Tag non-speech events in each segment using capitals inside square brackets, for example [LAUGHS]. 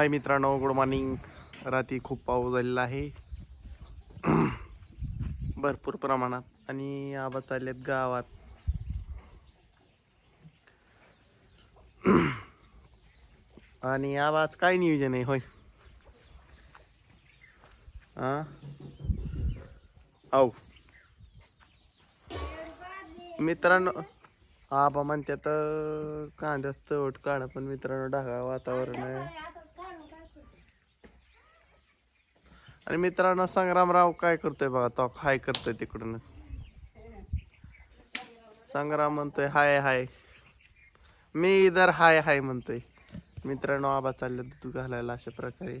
हाय मित्रांनो good morning रात्री खूप पाऊस झालेला आहे. [CLEARS THROAT] भरपूर प्रमाणात आणि आबा चाललेत गावात. [CLEARS THROAT] आणि आवाज काय नियोजन आहे होय? हा औ. मित्रांनो आबा म्हणतात कांद्याच चवट काढा पण मित्रांनो ढगाळ वातावरण आहे. आणि मित्रांनो संग्रामराव काय करतोय बघा तो हाय करतोय तिकडून. संग्राम म्हणतोय हाय हाय. मी इधर हाय हाय म्हणतोय. मित्रांनो आबा चालले दूध घालायला अशा प्रकारे.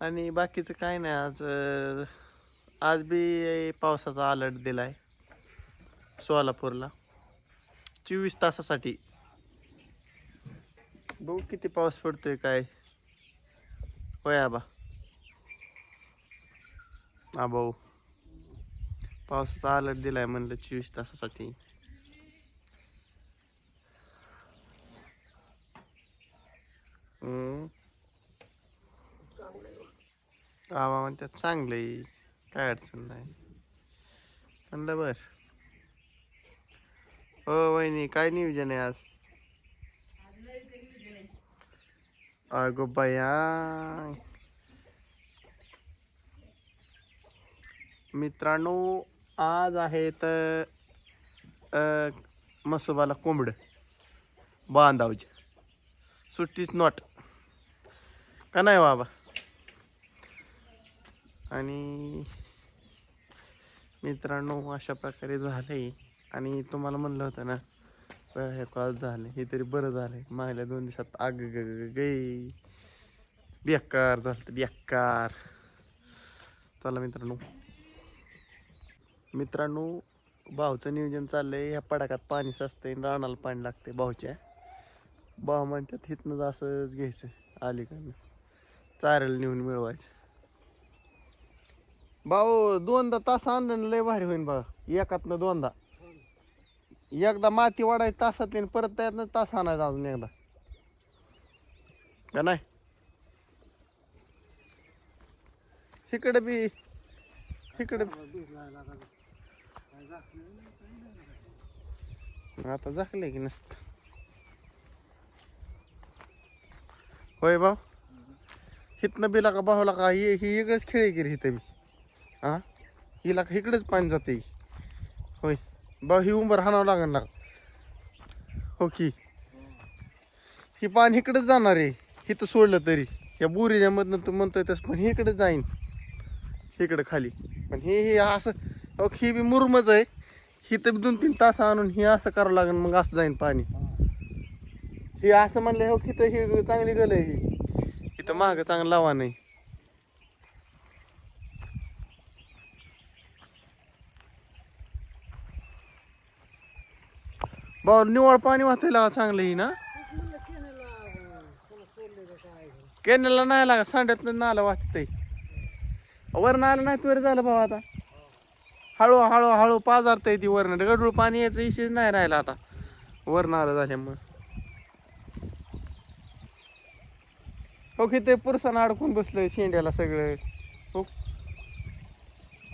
आणि बाकीचं काय नाही आज आज बी पावसाचा अलर्ट दिलाय सोलापूरला. चोवीस तासासाठी. बघू किती पाऊस पडतोय काय. होय आबा आबा पावसाचा अलर्ट दिलाय म्हणलं चोवीस तासासाठी. हम्म. आबा म्हणतात चांगलंय. काय अडचण नाही. म्हणलं बर. हो वहिनी काय नियोजन आहे आज? अगो बया मित्रांनो आज आहेत मसोबाला कोंबड बांधावचे सुट्टीच नॉट का नाही बाबा आणि मित्रांनो अशा प्रकारे झालंय आणि तुम्हाला म्हणलं होतं ना हे कॉल झालं. हे तरी बरं झालंय. मागल्या दोन दिवसात आग ग ग गई. बेकार झालं बेकार. चला मित्रांनो. मित्रांनो भाऊचं नियोजन चाललंय. ह्या पडाकात पाणी साचतंय आणि रानाला पाणी लागतंय भाऊच्या. भाऊ म्हणतात हिथनं असंच घ्यायचं. आली का चाऱ्याला नेऊन मिळवायचं. भाऊ दोनदा तास आणलं लय भारी होईन भाऊ एकातनं दोनदा. एकदा माती वाढायची तासात नाही परत त्यातनं तास आणायचा अजून एकदा. का नाही? तिकडे बी तिकडे आता झाकलंय की नसत. होय भाऊ? हिथनं बिला का भाऊला का ही ही इकडेच खेळ की रे इथं बी? हा हिला का इकडेच पाणी जाते होय. भाऊ ही उंबर हाणावं लागेल ना. हो की. ही पाणी इकडेच जाणार आहे. इथं सोडलं तरी. या बुरीच्या मधनं तू म्हणतोय तसं पण हे इकडे जाईन. इकडे खाली. पण हे हे असं अहो ही बी मुरमच आहे. ही तर दोन तीन तास आणून हे असं करावं लागेल मग असं जाईन पाणी. हे असं म्हणलं हो की तर ही चांगली गल आहे ही. इथं मागं चांगलं लावा नाही. भाऊ निवळ पाणी वाचायला चांगलं ही ना? केनेला नाही लागा सांड्यात नाला वाचत वरण आलं नाही तर झालं भाऊ आता. हळू हळू हळू पाजारता ती वरण गडूळ पाणी यायचं इशेच नाही राहिला आता. वरण आलं झाल्यामुळं. हो की ते पुरसानं अडकून बसलं शेंड्याला सगळं. हो.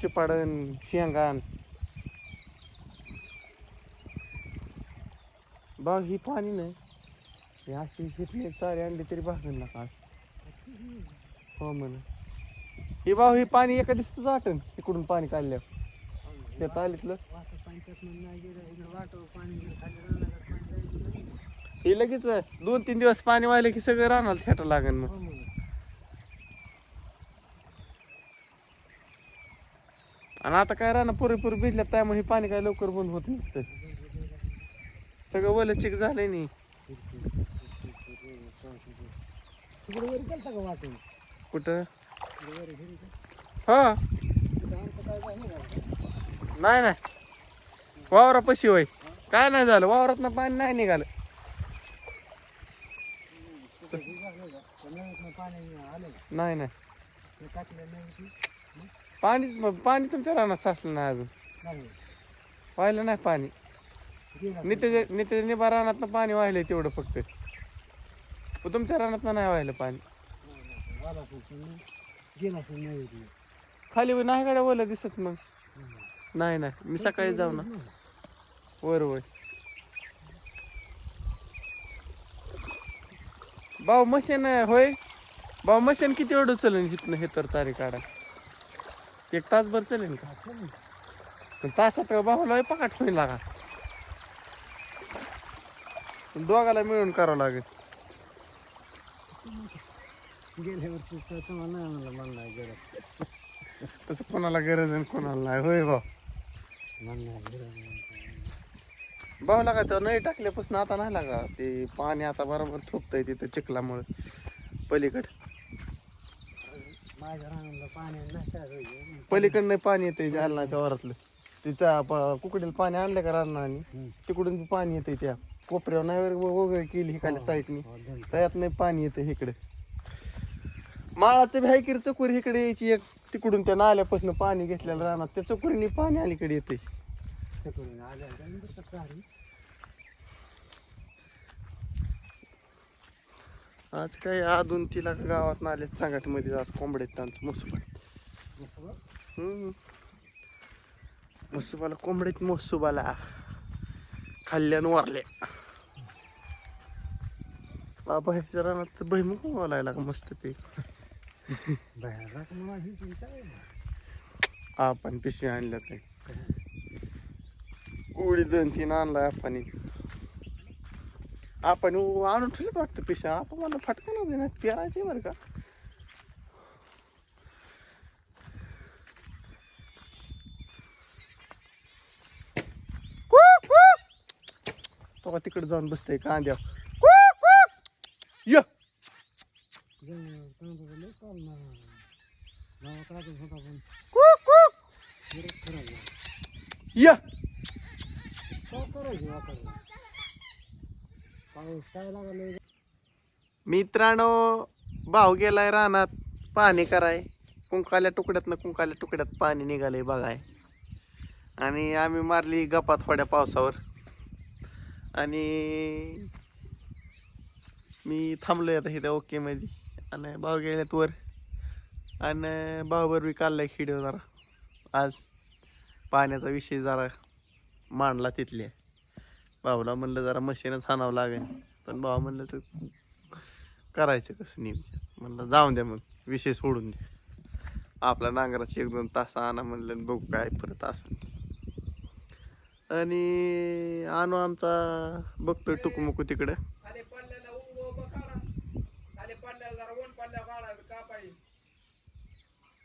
चिपाडन शेंगान बाग ही पाणी नाही हे अशी हिथली चारी आणली तरी भागेल ना का हो म्हण ही भाऊ ही पाणी एका दिवसाच आटन इकडून पाणी काढल्यावर त्या तालीतलं हे लगेच दोन तीन दिवस पाणी वाहिले की सगळं राहणार थेटर लागेल मग आणि आता काय राहणार पुरेपूर भिजल्यात त्यामुळे हे पाणी काय लवकर बंद होत नसतं सगळं ओलं चिक झालंय नाही कुठं? हा. नाही नाही वावरा पशी होय. काय नाही झालं. वावरात ना पाणी नाही निघालं. नाही नाही. पाणी पाणी तुमच्या रानात साचलं नाही अजून. वाहिलं नाही पाणी. नित्य नित्य निभा रानात पाणी वाहिलंय तेवढं फक्त. पण तुमच्या रानात नाही वाहिलं पाणी. पण खाली नाही गाड्या ओल्या दिसत मग. नाही नाही. मी सकाळी जाऊ ना. वर वर भाऊ मशीन होय? भाऊ मशीन किती वेळ उचलेन इथनं हे तर चारी काढा. एक तासभर चलेन का? पण तासात भाऊला पकाट होईल लागा. दोघाला मिळून करावं लागेल. गेल्या वर्षी तर तुम्हाला नाही म्हणलं मला नाही गरज. तसं कोणाला गरज आहे आणि कोणाला नाही. होय भाऊ. गरज नाही. भाऊला काय तर नाही टाकल्यापासून आता नाही लागा ते पाणी आता बरोबर थोपतंय तिथं चिखलामुळे. पलीकड. माझ्या रानाला पाणी नाही होईल पलीकडनं पाणी येते जालनाच्या वरातलं. तिच्या प- कुकडीला पाणी आणलं का रानाने? हम्म. तिकडून बी पाणी येते त्या. कोपऱ्यावर नाही वगैरे केली हिकाल्या साईडनी हो, दोन. त्यात नाही पाणी येते इकडे. माळाचं बी हायकिर चकुरी इकडे यायची एक तिकडून त्या नाल्यापासून पाणी घेतलेलं रानात. त्या चकुरीने पाणी अलीकडे येते? आज काय आधून तिला गावात नाले चांगाटमध्ये आज कोंबडे त्यांचं मुसबा. हम्म. मुसुबाला कोंबडीत मुसुबाला खाल्ल्यानं वारल्या. बाबा ह्याच्या रानात तर भैमुख वालायला का मस्त ते आपण पिशवी आणल्या ते उडी दोन तीन आणलाय आपण आपण उ- आणून ठेवलं वाटतं पिशा आपण मला फटका नव्हते ना पेरायचे बरं का? तो का तिकडे जाऊन बसतोय कांद्या य. मित्रांनो भाऊ गेलाय रानात पाणी कराय. कुंकाल्या तुकड्यातनं कुंकाल्या तुकड्यात पाणी निघालंय बघाय. आणि आम्ही मारली गप्पा थोड्या पावसावर. आणि मी थांबलोय आता इथं ओके मध्ये. आणि भाऊ गेल्यात वर. आणि भाऊबर बी काढलाय खिडे जरा. आज पाण्याचा विषय जरा मांडला तिथल्या. भाऊला म्हणलं जरा मशीनच हाणावं लागेल. पण भाऊ म्हणलं तर करायचं कसं नियोजन म्हणलं जाऊन द्या मग विषय सोडून द्या. आपला नांगराची एक दोन तास आणा म्हणलं आणि बघू काय परत असं. आणि आणू आमचा बघतोय टुकमुकू तिकडं. का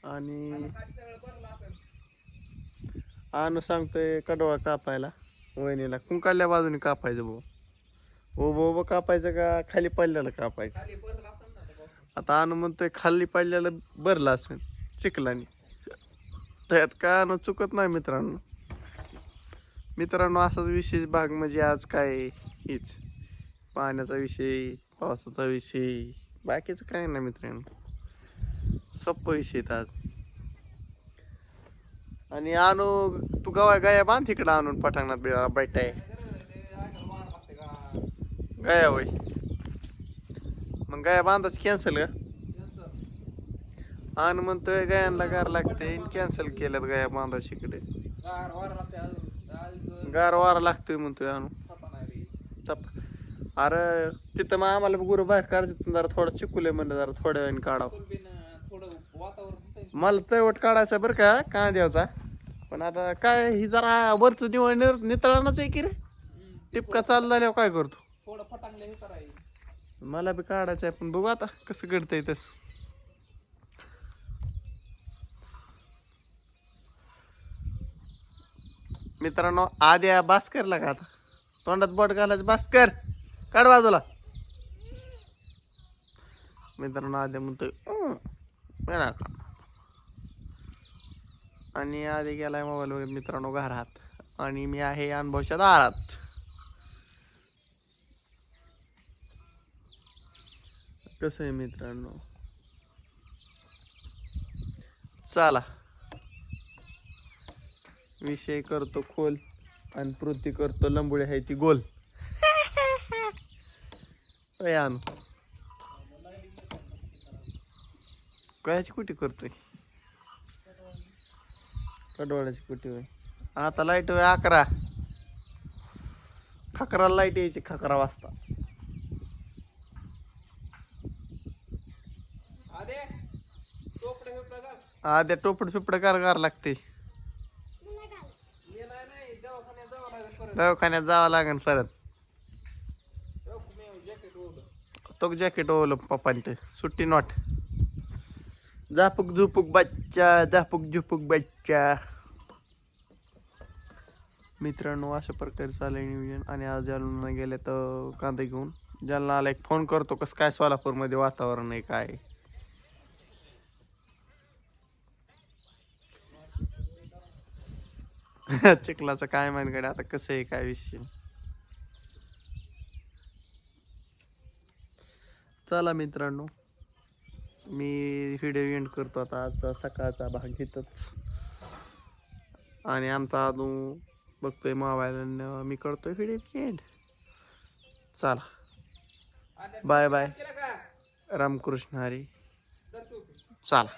आणि आणू सांगतोय कडोळा कापायला वहिनीला. कुंकाडल्या बाजूने कापायचं भाऊ. उभं उभं कापायचं का खाली पडलेलं कापायचं. आता आणू म्हणतोय खाली पडलेलं भरलं असेल चिखलाने. त्यात काय आणू? चुकत नाही मित्रांनो. मित्रांनो असाच विशेष भाग म्हणजे आज काय हीच. पाण्याचा विषय पावसाचा विषय बाकीचं काय ना मित्रांनो. सोप्प विषय आहेत आज. आणि आणू तू गवा गाया बांध तिकडं आणून पटांगणात बिळा बैठाय. ते असं गाया मग गाया बांधाच कॅन्सल का आणि म्हणतोय गायांना गार लागते कॅन्सल केल्यात गाया बांधायची इकडे. गार वार लागते अजून आज गार वारा लागतोय म्हणतोय आणू. चप अरे तिथं मग आम्हाला गुरु बाहेर काढायचं जरा थोडं चिकुले म्हणलं जरा थोड्या वेळाने काढावं. मला तळवट काढायचा बरं का कांद्यावचा पण आता काय ही जरा वरचं निवड नितळानच आहे की रे. टिपका चालू झाल्यावर काय करतो? मला बी काढायचं आहे पण बघू आता कसं घडतंय तस. मित्रांनो आद्या भास्करला का आता? तोंडात बोट घालायचं. भास्कर काढ बाजूला. मित्रांनो आद्या म्हणतोय "अं, का? आणि आधी गेलाय मोबाईल वगैरे मित्रांनो घरात. आणि मी आहे अनुभवच्या दारात कसं आहे मित्रांनो? चला. विषय करतो खोल आणि पृथ्वी करतो लंबुळे आहे ती गोल. कायची कुटी करतोय? कडवाड्याची कुटी होय? आता लाइट होय अकरा. खकरा लाइट यायची खकरा वाजता. आद्या टोपड फिपड कार लागते मी नाही नाही दवाखान्यात जावं लागेल परत दवाखान्यात जावं लागेल परत. जॅकेट तो जॅकेट ओवलं पप्पाने ते सुट्टी नॉट. झापूक झुपूक बच्चा झापूक झुपूक बच्चा. मित्रांनो अशा प्रकारे चाललंय नियोजन. आणि आज जालना गेले तर कांदे घेऊन. जालना आला एक फोन करतो कसं काय सोलापूरमध्ये वातावरण आहे काय [LAUGHS] चिखलाचं काय मानकडे आता कसं आहे काय विषय. चला मित्रांनो मी व्हिडिओ एंड करतो आता. आजचा सकाळचा भाग घेतच आणि आमचा अजून बघतोय मोबाईल मी करतोय व्हिडिओ एंड चला. Bye bye Ramakrishna Hari. चला.